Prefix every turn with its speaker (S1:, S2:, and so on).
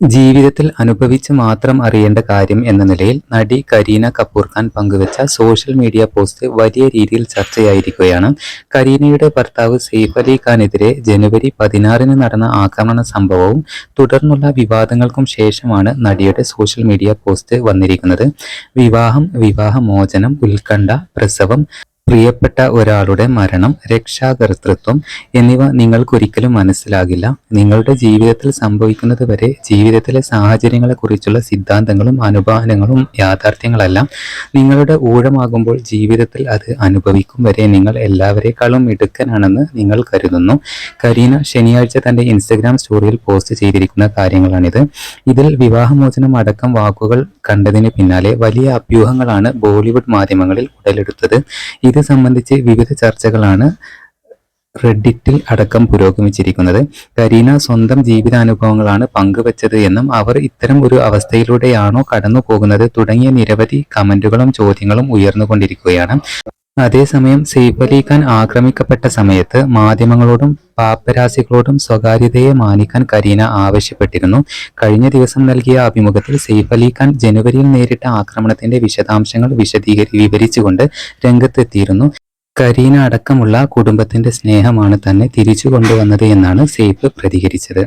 S1: ജീവിതത്തിൽ അനുഭവിച്ച് മാത്രം അറിയേണ്ട കാര്യം എന്ന നിലയിൽ നടി കരീന കപൂർ ഖാൻ പങ്കുവച്ച സോഷ്യൽ മീഡിയ പോസ്റ്റ് വലിയ രീതിയിൽ ചർച്ചയായിരിക്കുകയാണ്. കരീനയുടെ ഭർത്താവ് സെയ്ഫ് അലി ഖാനെതിരെ ജനുവരി പതിനാറിന് നടന്ന ആക്രമണ സംഭവവും തുടർന്നുള്ള വിവാദങ്ങൾക്കും ശേഷമാണ് നടിയുടെ സോഷ്യൽ മീഡിയ പോസ്റ്റ് വന്നിരിക്കുന്നത്. വിവാഹം വിവാഹമോചനം ഉത്കണ്ഠ പ്രസവം പ്രിയപ്പെട്ട ഒരാളുടെ മരണം രക്ഷാകർത്തൃത്വം എന്നിവ നിങ്ങൾക്കൊരിക്കലും മനസ്സിലാകില്ല. നിങ്ങളുടെ ജീവിതത്തിൽ സംഭവിക്കുന്നത് വരെ ജീവിതത്തിലെ സാഹചര്യങ്ങളെക്കുറിച്ചുള്ള സിദ്ധാന്തങ്ങളും അനുഭവങ്ങളും യാഥാർത്ഥ്യങ്ങളെല്ലാം നിങ്ങളുടെ ഊഴമാകുമ്പോൾ ജീവിതത്തിൽ അത് അനുഭവിക്കും വരെ നിങ്ങൾ എല്ലാവരെക്കാളും മിടുക്കനാണെന്ന് നിങ്ങൾ കരുതുന്നു. കരീന ശനിയാഴ്ച തന്റെ ഇൻസ്റ്റഗ്രാം സ്റ്റോറിയിൽ പോസ്റ്റ് ചെയ്തിരിക്കുന്ന കാര്യങ്ങളാണിത്. ഇതിൽ വിവാഹമോചനം അടക്കം വാക്കുകൾ കണ്ടതിന് പിന്നാലെ വലിയ അഭ്യൂഹങ്ങളാണ് ബോളിവുഡ് മാധ്യമങ്ങളിൽ ഉടലെടുത്തത്. ഇത് സംബന്ധിച്ച് വിവിധ ചർച്ചകളാണ് റെഡിറ്റിൽ അടക്കം പുരോഗമിച്ചിരിക്കുന്നത്. കരീന സ്വന്തം ജീവിതാനുഭവങ്ങളാണ് പങ്കുവച്ചത് എന്നും അവർ ഇത്തരം ഒരു അവസ്ഥയിലൂടെയാണോ കടന്നു പോകുന്നത് തുടങ്ങിയ നിരവധി കമന്റുകളും ചോദ്യങ്ങളും ഉയർന്നുകൊണ്ടിരിക്കുകയാണ്. അതേസമയം സെയ്ഫ് അലി ഖാൻ ആക്രമിക്കപ്പെട്ട സമയത്ത് മാധ്യമങ്ങളോടും പാപ്പരാസികളോടും സ്വകാര്യതയെ മാനിക്കാൻ കരീന ആവശ്യപ്പെട്ടിരുന്നു. കഴിഞ്ഞ ദിവസം നൽകിയ അഭിമുഖത്തിൽ സെയ്ഫ് അലി ഖാൻ ജനുവരിയിൽ നേരിട്ട ആക്രമണത്തിന്റെ വിശദാംശങ്ങൾ വിശദീകരി വിവരിച്ചുകൊണ്ട് രംഗത്തെത്തിയിരുന്നു. കരീന അടക്കമുള്ള കുടുംബത്തിന്റെ സ്നേഹമാണ് തന്നെ തിരിച്ചു കൊണ്ടുവന്നത് എന്നാണ് സെയ്ഫ് പ്രതികരിച്ചത്.